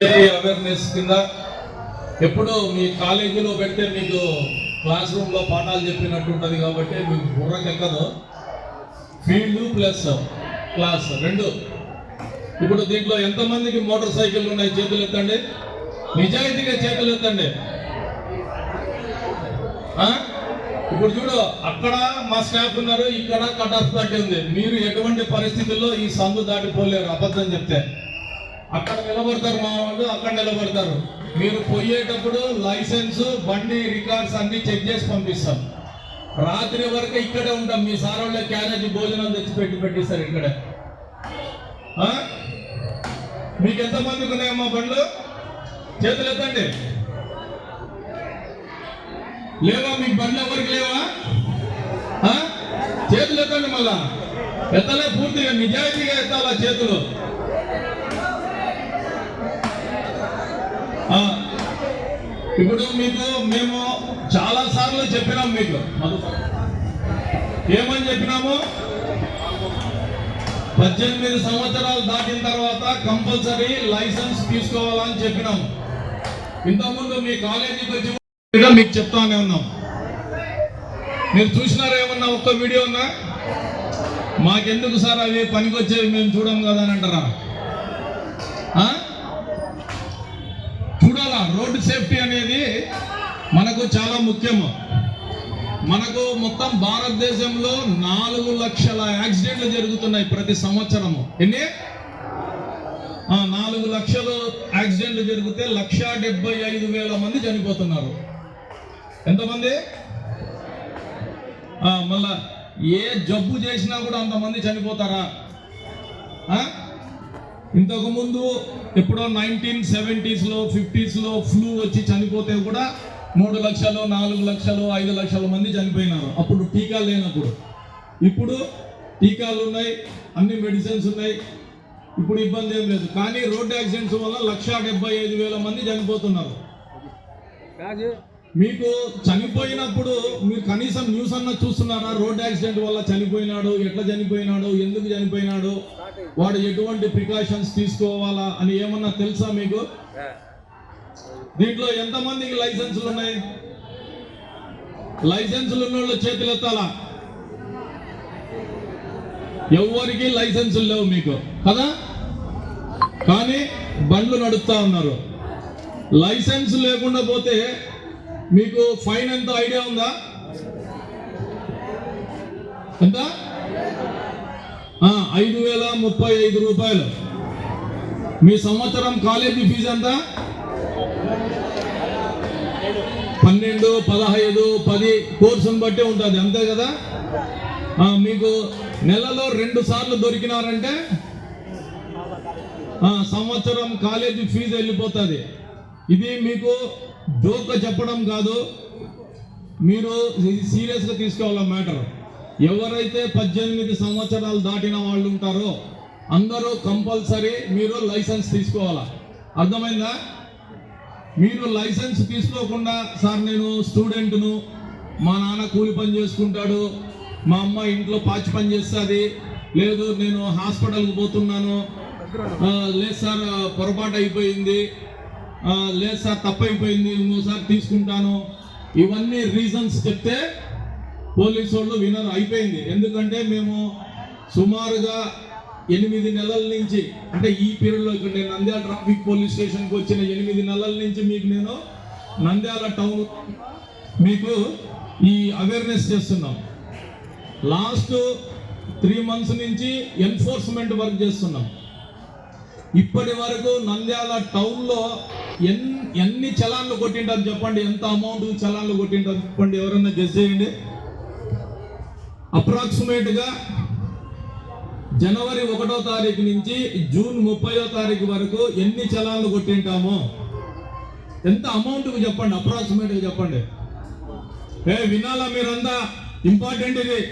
Awareness కింద ఎప్పుడు మీ కాలేజీలో పెడితే మీకు క్లాస్ రూమ్లో పాఠాలు చెప్పినట్టు ఉంటుంది కాబట్టి మీకు బుర్రకెక్కదు ఫీల్డ్ ప్లస్ క్లాస్ రెండు. ఇప్పుడు దీంట్లో ఎంతమందికి మోటార్ సైకిల్ ఉన్నాయి చేతులు ఎత్తండి? నిజాయితీగా చేతులు ఎత్తండి. ఆ? ఇప్పుడు చూడు అక్కడ మా స్టాఫ్ ఉన్నారు ఇక్కడ కట్ ఆఫ్ దాటి ఉంది. మీరు ఎటువంటి పరిస్థితుల్లో ఈ సందు దాటిపోలేరు అబద్ధం చెప్తే. అక్కడ నిలబడతారు మా వాళ్ళు అక్కడ నిలబడతారు. మీరు పోయేటప్పుడు లైసెన్స్ బండి రికార్డ్స్ అన్ని చెక్ చేసి పంపిస్తాం. రాత్రి వరకు ఇక్కడే ఉంటాం. మీ సార్ వాళ్ళ క్యారేజ్ భోజనం తెచ్చి పెట్టి పెట్టిస్తారు ఇక్కడే. మీకు ఎంతమందికి ఉన్నాయమ్మా బండ్లు? చేతులు ఎత్తండి. లేవా? మీకు బండ్లు ఎవరికి లేవా? చేతులు ఎత్తండి మళ్ళా. ఎత్తలే పూర్తిగా. నిజాయితీగా ఎత్తాలా చేతులు? ఇప్పుడు మీకు మేము చాలా సార్లు చెప్పినాం మీకు. ఏమని చెప్పినాము? పద్దెనిమిది సంవత్సరాలు దాటిన తర్వాత కంపల్సరీ లైసెన్స్ తీసుకోవాలని చెప్పినాం. ఇంతకుముందు మీ కాలేజీకి వచ్చి మీకు చెప్తానే ఉన్నాం. మీరు చూసినారా ఏమన్నా ఒక్క వీడియో ఉన్నా? మాకెందుకు సార్ అవి పనికొచ్చేవి మేము చూడం కదా అని అంటారా? రోడ్డు సేఫ్టీ అనేది మనకు చాలా ముఖ్యము మనకు మొత్తం భారతదేశంలో నాలుగు లక్షల యాక్సిడెంట్లు జరుగుతున్నాయి ప్రతి సంవత్సరము. ఎన్ని? నాలుగు లక్షలు యాక్సిడెంట్లు జరిగితే లక్ష డెబ్బై ఐదు వేల మంది చనిపోతున్నారు. ఎంతమంది? మళ్ళా ఏ జబ్బు చేసినా కూడా అంతమంది చనిపోతారా? ఇంతకుముందు ఎప్పుడో నైన్టీన్ సెవెంటీస్లో ఫిఫ్టీస్లో ఫ్లూ వచ్చి చనిపోతే కూడా మూడు లక్షలు నాలుగు లక్షలు ఐదు లక్షల మంది చనిపోయినారు. అప్పుడు టీకా లేనప్పుడు. ఇప్పుడు టీకాలు ఉన్నాయి అన్ని మెడిసిన్స్ ఉన్నాయి. ఇప్పుడు ఇబ్బంది ఏం లేదు. కానీ రోడ్డు యాక్సిడెంట్స్ వల్ల లక్ష డెబ్బై ఐదు వేల మంది చనిపోతున్నారు. మీకు చనిపోయినప్పుడు మీరు కనీసం న్యూస్ అన్న చూస్తున్నారా? రోడ్ యాక్సిడెంట్ వల్ల చనిపోయినాడు ఎట్లా చనిపోయినాడు ఎందుకు చనిపోయినాడు? వాడు ఎటువంటి ప్రికాషన్స్ తీసుకోవాలా అని ఏమన్నా తెలుసా మీకు? దీంట్లో ఎంతమందికి లైసెన్సులు ఉన్నాయి? లైసెన్సులు ఉన్న వాళ్ళు చేతులు ఎత్తాలా? ఎవరికి లైసెన్సులు లేవు మీకు కదా? కానీ బండ్లు నడుపుతా ఉన్నారు. లైసెన్స్ లేకుండా పోతే మీకు ఫైన్ ఎంత ఐడియా ఉందా? ఎంత? ఐదు వేల ముప్పై ఐదు రూపాయలు. మీ సంవత్సరం కాలేజీ ఫీజు ఎంత? పన్నెండు పదహైదు పది కోర్సును బట్టి ఉంటుంది అంతే కదా? మీకు నెలలో రెండు సార్లు దొరికినారంటే సంవత్సరం కాలేజీ ఫీజు వెళ్ళిపోతుంది. ఇది మీకు జోక్గా చెప్పడం కాదు. మీరు సీరియస్గా తీసుకోవాల మ్యాటర్? ఎవరైతే పద్దెనిమిది సంవత్సరాలు దాటిన వాళ్ళు ఉంటారో అందరూ కంపల్సరీ మీరు లైసెన్స్ తీసుకోవాలా? అర్థమైందా? మీరు లైసెన్స్ తీసుకోకుండా సార్ నేను స్టూడెంట్ను మా నాన్న కూలి పని చేసుకుంటాడు మా అమ్మ ఇంట్లో పాచి పని చేస్తుంది లేదు నేను హాస్పిటల్కి పోతున్నాను లేదు సార్ పొరపాటు అయిపోయింది లేదు సార్ తప్పైపోయింది ఇంకోసారి తీసుకుంటాను. ఇవన్నీ రీజన్స్ చెప్తే పోలీసు వాళ్ళు వినరు అయిపోయింది. ఎందుకంటే మేము సుమారుగా ఎనిమిది నెలల నుంచి అంటే ఈ పీరియడ్లో ఇక్కడ నేను నంద్యాల ట్రాఫిక్ పోలీస్ స్టేషన్కి వచ్చిన ఎనిమిది నెలల నుంచి మీకు నేను నంద్యాల టౌన్ మీకు ఈ అవేర్నెస్ చేస్తున్నాం. లాస్ట్ త్రీ మంత్స్ నుంచి ఎన్ఫోర్స్మెంట్ వర్క్ చేస్తున్నాం. ఇప్పటి వరకు నంద్యాల టౌన్లో ఎన్ ఎన్ని చలాన్లు కొట్టింటారు చెప్పండి? ఎంత అమౌంట్ చలాన్లు కొట్టింటారు చెప్పండి? ఎవరన్నా గెస్ చేయండి. అప్రాక్సిమేట్గా జనవరి ఒకటో తారీఖు నుంచి జూన్ ముప్పయో తారీఖు వరకు ఎన్ని చలాన్లు కొట్టింటామో. ఎంత అమౌంట్ చెప్పండి? అప్రాక్సిమేట్గా చెప్పండి. ఏ వినాలా మీరంతా? ఇంపార్టెంట్ ఇది.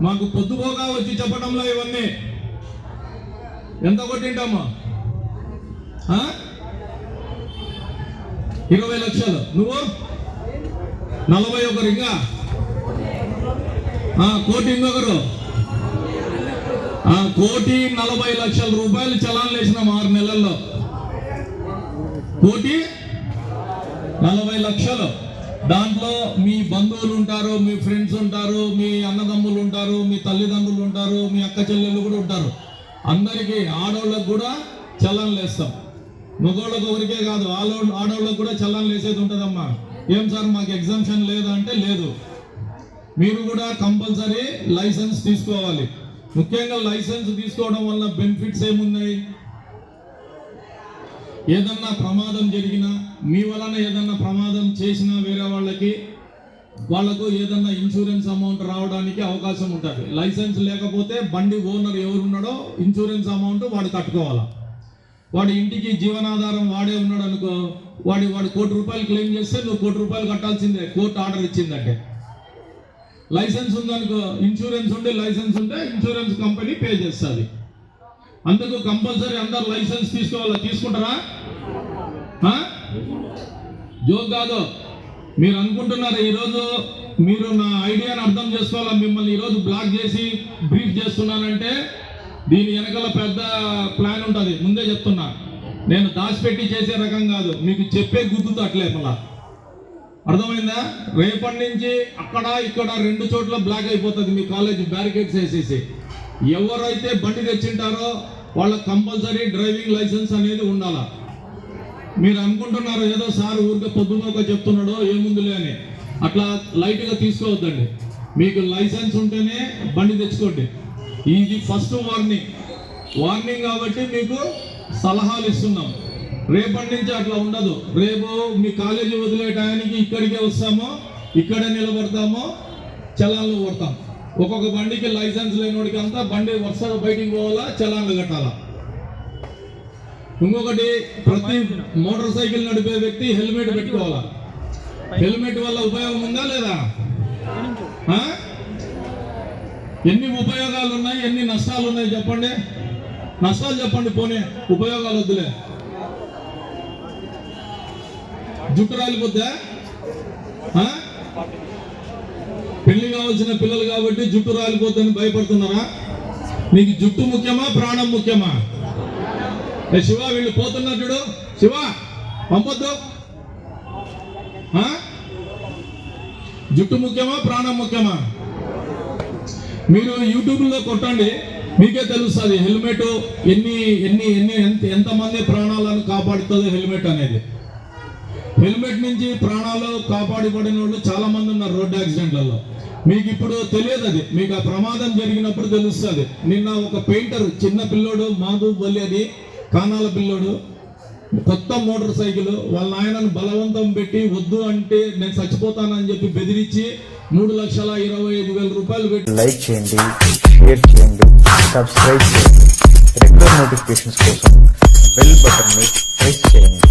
మాకు పొద్దుపోగా వచ్చి చెప్పడంలో ఇవన్నీ. ఎంత కొట్టింటామా ఆ? ఇరవై లక్షలు. నువ్వు? నలభై ఒకరు ఇంకా? కోటి ఇంకొకరు? కోటి నలభై లక్షల రూపాయలు చలాన్లు వేసినాం ఆరు నెలల్లో. కోటి నలభై లక్షలు. దాంట్లో మీ బంధువులు ఉంటారు మీ ఫ్రెండ్స్ ఉంటారు మీ అన్నదమ్ములు ఉంటారు మీ తల్లిదండ్రులు ఉంటారు మీ అక్క చెల్లెళ్ళు కూడా ఉంటారు. అందరికీ ఆడవాళ్ళకు కూడా చలన్ వేస్తాం మగవాళ్ళకు ఒకరికే కాదు ఆలో ఆడవాళ్ళకు కూడా చలన్ వేసేది ఉంటుందమ్మా. ఏం సార్ మాకు ఎగ్జామ్షన్ లేదంటే లేదు. మీరు కూడా కంపల్సరీ లైసెన్స్ తీసుకోవాలి. ముఖ్యంగా లైసెన్స్ తీసుకోవడం వల్ల బెనిఫిట్స్ ఏమున్నాయి? ఏదన్నా ప్రమాదం జరిగినా మీ వలన ఏదన్నా ప్రమాదం చేసినా వేరే వాళ్ళకి వాళ్ళకు ఏదన్నా ఇన్సూరెన్స్ అమౌంట్ రావడానికి అవకాశం ఉంటుంది. లైసెన్స్ లేకపోతే బండి ఓనర్ ఎవరున్నాడో ఇన్సూరెన్స్ అమౌంట్ వాడు కట్టుకోవాలా? వాడి ఇంటికి జీవనాధారం వాడే ఉన్నాడు అనుకో వాడి వాడు కోటి రూపాయలు క్లెయిమ్ చేస్తే నువ్వు కోటి రూపాయలు కట్టాల్సిందే కోర్టు ఆర్డర్ ఇచ్చిందంటే. లైసెన్స్ ఉందనుకో ఇన్సూరెన్స్ ఉంటే లైసెన్స్ ఉంటే ఇన్సూరెన్స్ కంపెనీ పే చేస్తుంది. అందుకు కంపల్సరీ అందరు లైసెన్స్ తీసుకోవాలా? తీసుకుంటారా? జోక్ కాదు. మీరు అనుకుంటున్నారు ఈరోజు మీరు నా ఐడియాని అర్థం చేసుకోవాలా? మిమ్మల్ని ఈరోజు బ్లాక్ చేసి బ్రీఫ్ చేస్తున్నానంటే దీని వెనకాల పెద్ద ప్లాన్ ఉంటుంది. ముందే చెప్తున్నా. నేను దాచిపెట్టి చేసే రకం కాదు. మీకు చెప్పే గుర్తుతో అట్లే మళ్ళా అర్థమైందా? రేపటి నుంచి అక్కడ ఇక్కడ రెండు చోట్ల బ్లాక్ అయిపోతుంది మీ కాలేజ్ బ్యారికేడ్స్ వేసేసి. ఎవరైతే బండి తెచ్చింటారో వాళ్ళకి కంపల్సరీ డ్రైవింగ్ లైసెన్స్ అనేది ఉండాలా? మీరు అనుకుంటున్నారు ఏదో సార్ ఊరికే ఒక చెప్తున్నాడో ఏముందిలే అని. అట్లా లైట్గా తీసుకోవద్దండి. మీకు లైసెన్స్ ఉంటేనే బండి తెచ్చుకోండి. ఇది ఫస్ట్ వార్నింగ్ వార్నింగ్ కాబట్టి మీకు సలహాలు ఇస్తున్నాం. రేపటి నుంచి అట్లా ఉండదు. రేపు మీ కాలేజీ వదిలే టయానికి ఇక్కడికే వస్తామో ఇక్కడే నిలబడతామో చలాన్లు కొడతాం ఒక్కొక్క బండికి లైసెన్స్ లేనివాడికి అంతా బండి వరుసగా బయటికి పోవాలా చలాన్లు కట్టాలా? ఇంకొకటి ప్రతి మోటార్ సైకిల్ నడిపే వ్యక్తి హెల్మెట్ పెట్టుకోవాలా? హెల్మెట్ వల్ల ఉపయోగం ఉందా లేదా? ఎన్ని ఉపయోగాలు ఉన్నాయి ఎన్ని నష్టాలు ఉన్నాయి చెప్పండి. నష్టాలు చెప్పండి పోనీ. ఉపయోగాలు వద్దులే. జుట్టు రాలిపోద్దా? పెళ్ళి కావాల్సిన పిల్లలు కాబట్టి జుట్టు రాలిపోద్దని భయపడుతున్నారా? నీకు జుట్టు ముఖ్యమా ప్రాణం ముఖ్యమా? శివ వీళ్ళు పోతున్నారు చూడు. శివ పంపొద్దు. ఆ? జుట్టు ముఖ్యమా ప్రాణం ముఖ్యమా? మీరు యూట్యూబ్లో కొట్టండి మీకే తెలుస్తుంది హెల్మెట్ ఎన్ని ఎన్ని ఎన్ని ఎంత ఎంతమంది ప్రాణాలను కాపాడుతుంది హెల్మెట్ అనేది. హెల్మెట్ నుంచి ప్రాణాలు కాపాడబడిన వాళ్ళు చాలా మంది ఉన్నారు రోడ్డు యాక్సిడెంట్లలో. మీకు ఇప్పుడు తెలియదు అది. మీకు ఆ ప్రమాదం జరిగినప్పుడు తెలుస్తుంది. నిన్న ఒక పెయింటర్ చిన్న పిల్లోడు మాధు బలి అని కానాల పిల్లోడు కొత్త మోటార్ సైకిల్ వాళ్ళ నాయనను బలవంతం పెట్టి వద్దు అంటే నేను చచ్చిపోతానని చెప్పి బెదిరించి మూడు లక్షల ఇరవై ఐదు వేల రూపాయలు పెట్టి లైక్ చేయండి షేర్ చేయండి సబ్స్క్రైబ్ చేయండి. రెగ్యులర్ నోటిఫికేషన్స్ కోసం బెల్ బటన్ని ప్రెస్ చేయండి.